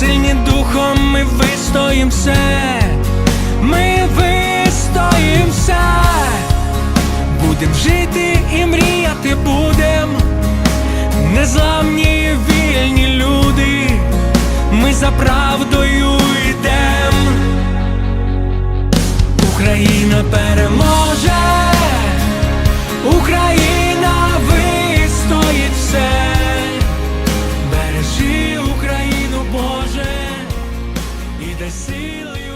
сильні духом, ми вистоїм ми вистоїмося, будем жити і мріяти будем, незламні вільні люди, ми за правдою йдем, Україна переможе. Україна де сіли.